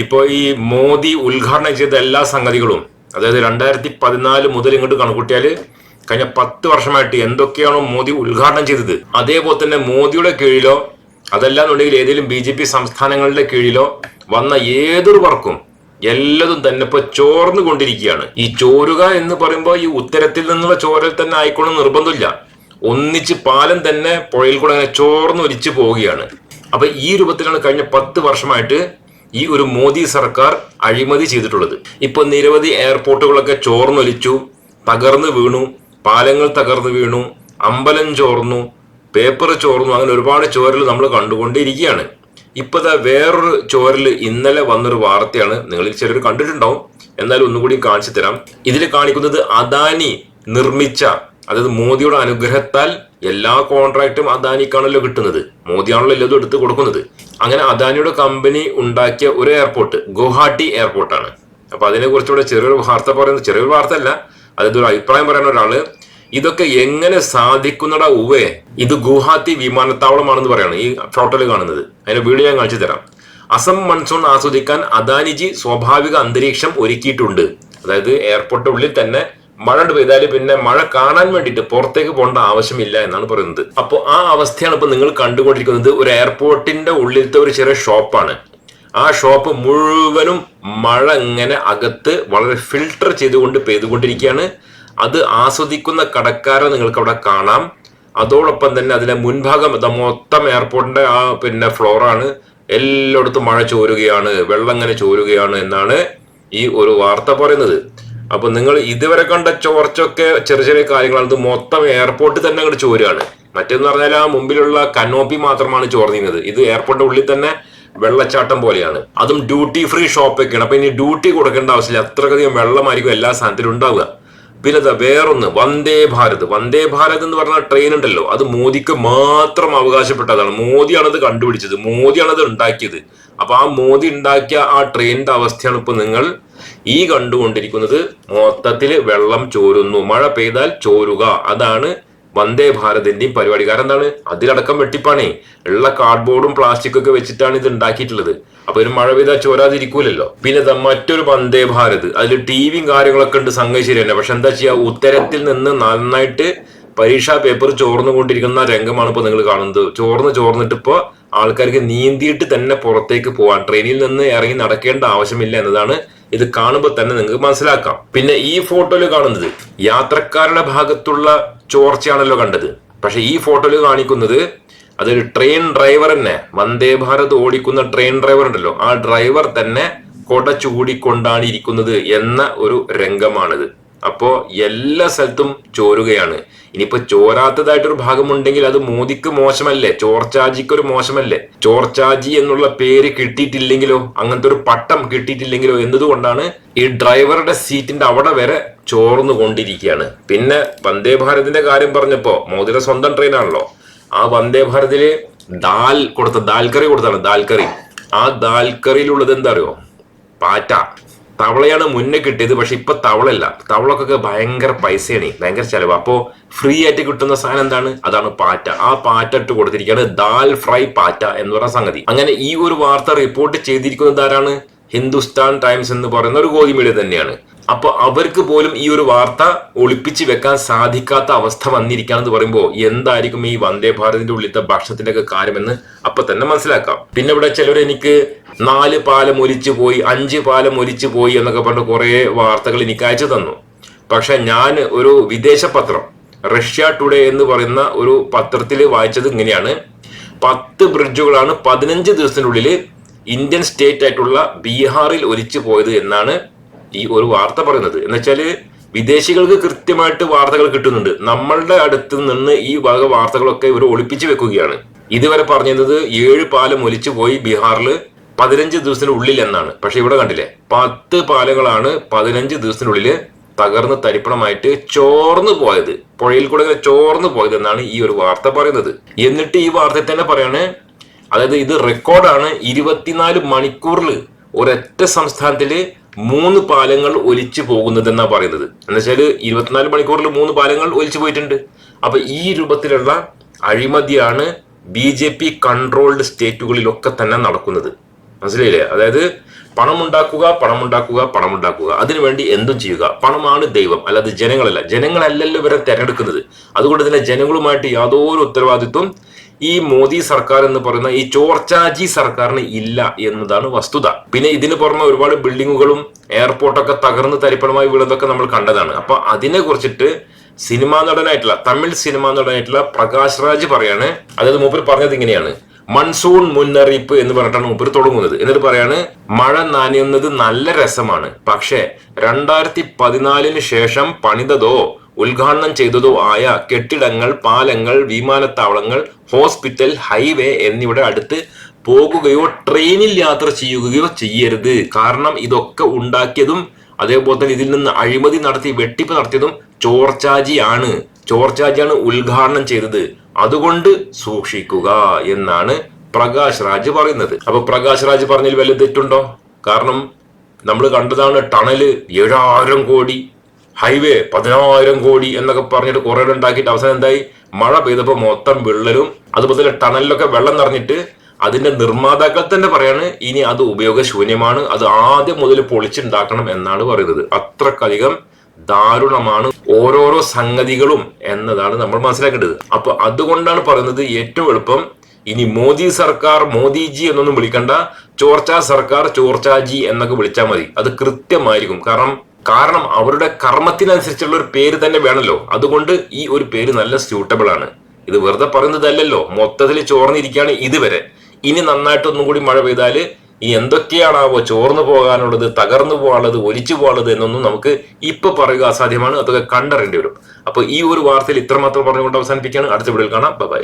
ഇപ്പോൾ ഈ മോദി ഉദ്ഘാടനം ചെയ്ത എല്ലാ സംഗതികളും അതായത് രണ്ടായിരത്തി പതിനാല് മുതൽ ഇങ്ങോട്ട് കണക്കൂട്ടിയാൽ കഴിഞ്ഞ പത്ത് വർഷമായിട്ട് എന്തൊക്കെയാണോ മോദി ഉദ്ഘാടനം ചെയ്തത് അതേപോലെ തന്നെ മോദിയുടെ കീഴിലോ അതല്ലാന്നുണ്ടെങ്കിൽ ഏതെങ്കിലും ബി ജെ പി സംസ്ഥാനങ്ങളുടെ കീഴിലോ വന്ന ഏതൊരു വർക്കും എല്ലതും തന്നെ ഇപ്പൊ ചോർന്നു കൊണ്ടിരിക്കുകയാണ്. ഈ ചോരുക എന്ന് പറയുമ്പോൾ ഈ ഉത്തരത്തിൽ നിന്നുള്ള ചോരൽ തന്നെ ആയിക്കോളും നിർബന്ധമില്ല. ഒന്നിച്ച് പാലം തന്നെ പുഴയിൽ കൂടെ അങ്ങനെ ചോർന്ന് ഒലിച്ചു പോവുകയാണ്. അപ്പൊ ഈ രൂപത്തിലാണ് കഴിഞ്ഞ പത്ത് വർഷമായിട്ട് ഈ ഒരു മോദി സർക്കാർ അഴിമതി ചെയ്തിട്ടുള്ളത്. ഇപ്പൊ നിരവധി എയർപോർട്ടുകളൊക്കെ ചോർന്നൊലിച്ചു തകർന്നു വീണു പാലങ്ങൾ തകർന്നു വീണു അമ്പലം ചോർന്നു പേപ്പർ ചോർന്നു അങ്ങനെ ഒരുപാട് ചോരൽ നമ്മൾ കണ്ടുകൊണ്ടിരിക്കുകയാണ്. ഇപ്പൊ ദാ വേറൊരു ചോരൽ ഇന്നലെ വന്നൊരു വാർത്തയാണ് നിങ്ങളിൽ ചിലർ കണ്ടിട്ടുണ്ടാവും. എന്നാലും ഒന്നുകൂടി കാണിച്ചു തരാം. ഇതിൽ കാണിക്കുന്നത് അദാനി നിർമ്മിച്ച അതായത് മോദിയുടെ അനുഗ്രഹത്താൽ എല്ലാ കോൺട്രാക്റ്റും അദാനിക്കാണല്ലോ കിട്ടുന്നത്. മോദിയാണല്ലോ എല്ലാതും എടുത്ത് കൊടുക്കുന്നത്. അങ്ങനെ അദാനിയുടെ കമ്പനി ഉണ്ടാക്കിയ ഒരു എയർപോർട്ട് ഗുവാഹട്ടി എയർപോർട്ടാണ് അപ്പൊ അതിനെ കുറിച്ചുകൂടെ ചെറിയൊരു വാർത്ത പറയുന്നത് ചെറിയൊരു വാർത്ത അല്ല അതായത് ഒരു അഭിപ്രായം പറയുന്ന ഒരാൾ. ഇതൊക്കെ എങ്ങനെ സാധിക്കുന്നടാ ഉവേ? ഇത് ഗുവാഹത്തി വിമാനത്താവളമാണെന്ന് പറയാണ് ഈ ഫോട്ടോയിൽ കാണുന്നത്. അതിന്റെ വീഡിയോ ഞാൻ കാണിച്ചു തരാം. അസം മൺസൂൺ ആസ്വദിക്കാൻ അദാനിജി സ്വാഭാവിക അന്തരീക്ഷം ഒരുക്കിയിട്ടുണ്ട്. അതായത് എയർപോർട്ട് ഉള്ളിൽ തന്നെ മഴ പെയ്താൽ പിന്നെ മഴ കാണാൻ വേണ്ടിയിട്ട് പുറത്തേക്ക് പോകേണ്ട ആവശ്യമില്ല എന്നാണ് പറയുന്നത്. അപ്പോൾ ആ അവസ്ഥയാണ് ഇപ്പോൾ നിങ്ങൾ കണ്ടുകൊണ്ടിരിക്കുന്നത്. ഒരു എയർപോർട്ടിന്റെ ഉള്ളിലത്തെ ഒരു ചെറിയ ഷോപ്പാണ്. ആ ഷോപ്പ് മുഴുവനും മഴ ഇങ്ങനെ അകത്ത് വളരെ ഫിൽട്ടർ ചെയ്തുകൊണ്ട് പെയ്തുകൊണ്ടിരിക്കുകയാണ്. അത് ആസ്വദിക്കുന്ന കടക്കാരെ നിങ്ങൾക്ക് അവിടെ കാണാം. അതോടൊപ്പം തന്നെ അതിലെ മുൻഭാഗം മൊത്തം എയർപോർട്ടിന്റെ ആ പിന്നെ ഫ്ലോറാണ് എല്ലായിടത്തും മഴ ചോരുകയാണ്. വെള്ളം ഇങ്ങനെ ചോരുകയാണ് എന്നാണ് ഈ ഒരു വാർത്ത പറയുന്നത്. അപ്പൊ നിങ്ങൾ ഇതുവരെ കണ്ട ചോർച്ചൊക്കെ ചെറിയ ചെറിയ കാര്യങ്ങളാണ്. ഇത് മൊത്തം എയർപോർട്ടിൽ തന്നെ അങ്ങോട്ട് ചോരുകയാണ്. മറ്റേന്ന് പറഞ്ഞാൽ ആ മുമ്പിലുള്ള കനോപ്പി മാത്രമാണ് ചോർന്നിരുന്നത്. ഇത് എയർപോർട്ടിന്റെ ഉള്ളിൽ തന്നെ വെള്ളച്ചാട്ടം പോലെയാണ്. അതും ഡ്യൂട്ടി ഫ്രീ ഷോപ്പൊക്കെയാണ് അപ്പൊ ഇനി ഡ്യൂട്ടി കൊടുക്കേണ്ട ആവശ്യമില്ല. അത്രയധികം വെള്ളമായിരിക്കും എല്ലാ സ്ഥാനത്തിലും ഉണ്ടാവുക. പിന്നെ വേറൊന്ന്. വന്ദേ ഭാരത്. വന്ദേ ഭാരത് എന്ന് പറഞ്ഞ ട്രെയിൻ ഉണ്ടല്ലോ. അത് മോദിക്ക് മാത്രം അവകാശപ്പെട്ടതാണ്. മോദിയാണ് അത് കണ്ടുപിടിച്ചത്. മോദിയാണ് അത് ഉണ്ടാക്കിയത്. അപ്പൊ ആ മോദി ഉണ്ടാക്കിയ ആ ട്രെയിനിന്റെ അവസ്ഥയാണ് ഇപ്പൊ നിങ്ങൾ ഈ കണ്ടുകൊണ്ടിരിക്കുന്നത് മൊത്തത്തിൽ വെള്ളം ചോരുന്നു. മഴ പെയ്താൽ ചോരുക. അതാണ് വന്ദേ ഭാരതിന്റെയും പരിപാടി. കാരണം എന്താണ്? അതിലടക്കം വെട്ടിപ്പാണേ. ഉള്ള കാർഡ്ബോർഡും പ്ലാസ്റ്റിക്കും ഒക്കെ വെച്ചിട്ടാണ് ഇത് ഉണ്ടാക്കിയിട്ടുള്ളത്. അപ്പൊ ഒരു മഴ പെയ്താൽ ചോരാതിരിക്കൂലല്ലോ. പിന്നെ മറ്റൊരു വന്ദേ ഭാരത്. അതിൽ ടിവിയും കാര്യങ്ങളൊക്കെ ഉണ്ട് സംഘം ശരി തന്നെ. പക്ഷെ എന്താ ചെയ്യാ? ഉത്തരത്തിൽ നിന്ന് നന്നായിട്ട് പരീക്ഷാ പേപ്പർ ചോർന്നുകൊണ്ടിരിക്കുന്ന രംഗമാണ് ഇപ്പൊ നിങ്ങൾ കാണുന്നത്. ചോർന്ന് ചോർന്നിട്ട് ഇപ്പോൾ ആൾക്കാർക്ക് നീന്തിയിട്ട് തന്നെ പുറത്തേക്ക് പോവാൻ ട്രെയിനിൽ നിന്ന് ഇറങ്ങി നടക്കേണ്ട ആവശ്യമില്ല എന്നതാണ് ഇത് കാണുമ്പോൾ തന്നെ നിങ്ങൾക്ക് മനസ്സിലാക്കാം. പിന്നെ ഈ ഫോട്ടോയിൽ കാണുന്നത് യാത്രക്കാരുടെ ഭാഗത്തുള്ള ചോർച്ചയാണല്ലോ കണ്ടത്. പക്ഷെ ഈ ഫോട്ടോയിൽ കാണിക്കുന്നത് അതൊരു ട്രെയിൻ ഡ്രൈവർ തന്നെ വന്ദേ ഭാരത് ഓടിക്കുന്ന ട്രെയിൻ ഡ്രൈവർ ഉണ്ടല്ലോ. ആ ഡ്രൈവർ തന്നെ കൊട ചൂടിക്കൊണ്ടാണ് ഇരിക്കുന്നത് എന്ന ഒരു രംഗമാണിത്. അപ്പോ എല്ലാ സ്ഥലത്തും ചോരുകയാണ്. ഇനിയിപ്പോ ചോരാത്തതായിട്ടൊരു ഭാഗമുണ്ടെങ്കിൽ അത് മോദിക്ക് മോശമല്ലേ? ചോർച്ചാജിക്ക് ഒരു മോശമല്ലേ? ചോർച്ചാജി എന്നുള്ള പേര് കിട്ടിയിട്ടില്ലെങ്കിലോ അങ്ങനത്തെ ഒരു പട്ടം കിട്ടിയിട്ടില്ലെങ്കിലോ എന്നതുകൊണ്ടാണ് ഈ ഡ്രൈവറുടെ സീറ്റിന്റെ അവിടെ വരെ ചോർന്നു കൊണ്ടിരിക്കുകയാണ് പിന്നെ വന്ദേ ഭാരതിന്റെ കാര്യം പറഞ്ഞപ്പോ മോദിയുടെ സ്വന്തം ട്രെയിനാണല്ലോ. ആ വന്ദേ ഭാരതിൽ ദാൽ കൊടുത്ത ദാൽക്കറി കറി കൊടുത്താണ് ദാൽക്കറി. കറി ആ ദാൽക്കറിയിലുള്ളത് എന്താ അറിയോ? പാറ്റ. തവളയാണ് മുന്നേ കിട്ടിയത് പക്ഷെ ഇപ്പൊ തവളല്ല തവളക്കൊക്കെ ഭയങ്കര പൈസയാണ് ഭയങ്കര ചെലവ്. അപ്പോ ഫ്രീ ആയിട്ട് കിട്ടുന്ന സാധനം എന്താണ്? അതാണ് പാറ്റ. ആ പാറ്റ ഇട്ട് കൊടുത്തിരിക്കുകയാണ് ദാൽ ഫ്രൈ പാറ്റ എന്ന് പറയുന്ന സംഗതി. അങ്ങനെ ഈ ഒരു വാർത്ത റിപ്പോർട്ട് ചെയ്തിരിക്കുന്നത് ആരാണ്? ഹിന്ദുസ്ഥാൻ ടൈംസ് എന്ന് പറയുന്ന ഒരു ഗോതി മീഡിയ തന്നെയാണ്. അപ്പൊ അവർക്ക് പോലും ഈ ഒരു വാർത്ത ഒളിപ്പിച്ച് വെക്കാൻ സാധിക്കാത്ത അവസ്ഥ വന്നിരിക്കുകയാണെന്ന് പറയുമ്പോൾ എന്തായിരിക്കും ഈ വന്ദേ ഭാരതിന്റെ ഉള്ളിലത്തെ ഭക്ഷണത്തിന്റെ ഒക്കെ കാര്യമെന്ന് അപ്പൊ തന്നെ മനസ്സിലാക്കാം. പിന്നെ ഇവിടെ ചിലർ എനിക്ക് നാല് പാലം ഒലിച്ചു പോയി അഞ്ച് പാലം ഒലിച്ചു പോയി എന്നൊക്കെ പറഞ്ഞ കുറെ വാർത്തകൾ എനിക്ക് അയച്ചു തന്നു. പക്ഷെ ഞാൻ ഒരു വിദേശ പത്രം റഷ്യ ടുഡേ എന്ന് പറയുന്ന ഒരു പത്രത്തിൽ വായിച്ചത് ഇങ്ങനെയാണ്. പത്ത് ബ്രിഡ്ജുകളാണ് പതിനഞ്ച് ദിവസത്തിനുള്ളിൽ ഇന്ത്യൻ സ്റ്റേറ്റ് ആയിട്ടുള്ള ബീഹാറിൽ ഒലിച്ചു പോയത് എന്നാണ് ഈ ഒരു വാർത്ത പറയുന്നത്. എന്നുവെച്ചാൽ വിദേശികൾക്ക് കൃത്യമായിട്ട് വാർത്തകൾ കിട്ടുന്നുണ്ട്. നമ്മളുടെ അടുത്ത് നിന്ന് ഈ വക വാർത്തകളൊക്കെ ഇവർ ഒളിപ്പിച്ചു വെക്കുകയാണ്. ഇതുവരെ പറഞ്ഞത് ഏഴ് പാലം ഒലിച്ചു പോയി ബീഹാറിൽ പതിനഞ്ച് ദിവസത്തിനുള്ളിൽ എന്നാണ്. പക്ഷെ ഇവിടെ കണ്ടില്ലേ പത്ത് പാലങ്ങളാണ് പതിനഞ്ച് ദിവസത്തിനുള്ളിൽ തകർന്ന് തരിപ്പണമായിട്ട് ചോർന്നു പോയത്. പുഴയിൽ കൂടെ ഇങ്ങനെ ചോർന്നു പോയത് എന്നാണ് ഈ ഒരു വാർത്ത പറയുന്നത്. എന്നിട്ട് ഈ വാർത്തയിൽ തന്നെ പറയാണ് അതായത് ഇത് റെക്കോർഡാണ് ഇരുപത്തിനാല് മണിക്കൂറിൽ ഒരൊറ്റ സംസ്ഥാനത്തിൽ മൂന്ന് പാലങ്ങൾ ഒലിച്ചു പോകുന്നത് എന്നാ പറയുന്നത്. എന്നുവെച്ചാൽ ഇരുപത്തിനാല് മണിക്കൂറിൽ മൂന്ന് പാലങ്ങൾ ഒലിച്ചു പോയിട്ടുണ്ട്. അപ്പൊ ഈ രൂപത്തിലുള്ള അഴിമതിയാണ് ബി ജെ പി കൺട്രോൾഡ് സ്റ്റേറ്റുകളിലൊക്കെ തന്നെ നടക്കുന്നത്. മനസ്സിലായില്ലേ? അതായത് പണമുണ്ടാക്കുക പണമുണ്ടാക്കുക പണം ഉണ്ടാക്കുക പണം ഉണ്ടാക്കുക അതിനുവേണ്ടി എന്തും ചെയ്യുക. പണമാണ് ദൈവം. അല്ലാതെ ജനങ്ങളല്ല. ജനങ്ങളല്ലല്ലോ ഇവരെ തെരഞ്ഞെടുക്കുന്നത്. അതുകൊണ്ട് തന്നെ ജനങ്ങളുമായിട്ട് യാതൊരു ഉത്തരവാദിത്വം ഈ മോദി സർക്കാർ എന്ന് പറയുന്ന ഈ ചോർച്ചാജി സർക്കാരിന് ഇല്ല എന്നതാണ് വസ്തുത. പിന്നെ ഇതിന് പുറമെ ഒരുപാട് ബിൽഡിങ്ങുകളും എയർപോർട്ടൊക്കെ തകർന്ന് തരിപ്പണമായി വീണതൊക്കെ നമ്മൾ കണ്ടതാണ്. അപ്പൊ അതിനെ കുറിച്ചിട്ട് സിനിമാ നടനായിട്ടുള്ള തമിഴ് സിനിമാ നടനായിട്ടുള്ള പ്രകാശ് രാജ് പറയാണ്. അതായത് മൂപ്പർ പറഞ്ഞത് ഇങ്ങനെയാണ്. മൺസൂൺ മുന്നറിയിപ്പ് എന്ന് പറഞ്ഞിട്ടാണ് മൂപ്പർ തുടങ്ങുന്നത്. എന്നിട്ട് പറയാണ് മഴ നനയുന്നത് നല്ല രസമാണ്. പക്ഷേ രണ്ടായിരത്തി പതിനാലിന് ശേഷം പണിതതോ ഉദ്ഘാടനം ചെയ്തതോ ആയ കെട്ടിടങ്ങൾ പാലങ്ങൾ വിമാനത്താവളങ്ങൾ ഹോസ്പിറ്റൽ ഹൈവേ എന്നിവയുടെ അടുത്ത് പോകുകയോ ട്രെയിനിൽ യാത്ര ചെയ്യുകയോ ചെയ്യരുത്. കാരണം ഇതൊക്കെ ഉണ്ടാക്കിയതും അതേപോലെ തന്നെ ഇതിൽ നിന്ന് അഴിമതി നടത്തി വെട്ടിപ്പ് നടത്തിയതും ചോർച്ചാജിയാണ്. ചോർച്ചാജിയാണ് ഉദ്ഘാടനം ചെയ്തത്. അതുകൊണ്ട് സൂക്ഷിക്കുക എന്നാണ് പ്രകാശ് രാജ് പറയുന്നത്. അപ്പൊ പ്രകാശ് രാജ് പറഞ്ഞതിൽ വല്ല തെറ്റുണ്ടോ? കാരണം നമ്മൾ കണ്ടതാണ് ടണൽ ഏഴായിരം കോടി ഹൈവേ പതിനായിരം കോടി എന്നൊക്കെ പറഞ്ഞിട്ട് കുറേ ഉണ്ടാക്കിയിട്ട് അവസാനം എന്തായി? മഴ പെയ്തപ്പോൾ മൊത്തം വിള്ളലും അതുപോലെ ടണലിലൊക്കെ വെള്ളം നിറഞ്ഞിട്ട് അതിന്റെ നിർമ്മാതാക്കൾ തന്നെ പറയാണ് ഇനി അത് ഉപയോഗശൂന്യമാണ് അത് ആദ്യം മുതൽ പൊളിച്ചുണ്ടാക്കണം എന്നാണ് പറയുന്നത്. അത്രക്കധികം ദാരുണമാണ് ഓരോരോ സംഗതികളും എന്നതാണ് നമ്മൾ മനസ്സിലാക്കേണ്ടത്. അപ്പൊ അതുകൊണ്ടാണ് പറയുന്നത് ഏറ്റവും എളുപ്പം ഇനി മോദി സർക്കാർ മോദിജി എന്നൊന്നും വിളിക്കണ്ട ചോർച്ച സർക്കാർ ചോർച്ചാജി എന്നൊക്കെ വിളിച്ചാൽ മതി. അത് കൃത്യമായിരിക്കും. കാരണം കാരണം അവരുടെ കർമ്മത്തിനനുസരിച്ചുള്ള ഒരു പേര് തന്നെ വേണമല്ലോ അതുകൊണ്ട് ഈ ഒരു പേര് നല്ല സ്യൂട്ടബിൾ ആണ്. ഇത് വെറുതെ പറയുന്നതല്ലല്ലോ. മൊത്തത്തിൽ ചോർന്നിരിക്കുകയാണ് ഇതുവരെ. ഇനി നന്നായിട്ട് ഒന്നും കൂടി മഴ പെയ്താൽ ഈ എന്തൊക്കെയാണാവോ ചോർന്നു പോകാനുള്ളത് തകർന്നു പോകാനുള്ളത് ഒലിച്ചു പോകാനുള്ളത് എന്നൊന്നും നമുക്ക് ഇപ്പൊ പറയുക അസാധ്യമാണ്. അതൊക്കെ കണ്ടറിയേണ്ടി വരും. അപ്പൊ ഈ ഒരു വാർത്തയിൽ ഇത്രമാത്രം പറഞ്ഞുകൊണ്ട് അവസാനിപ്പിക്കുകയാണ്. അടുത്ത വീഡിയോയിൽ കാണാം. ബൈ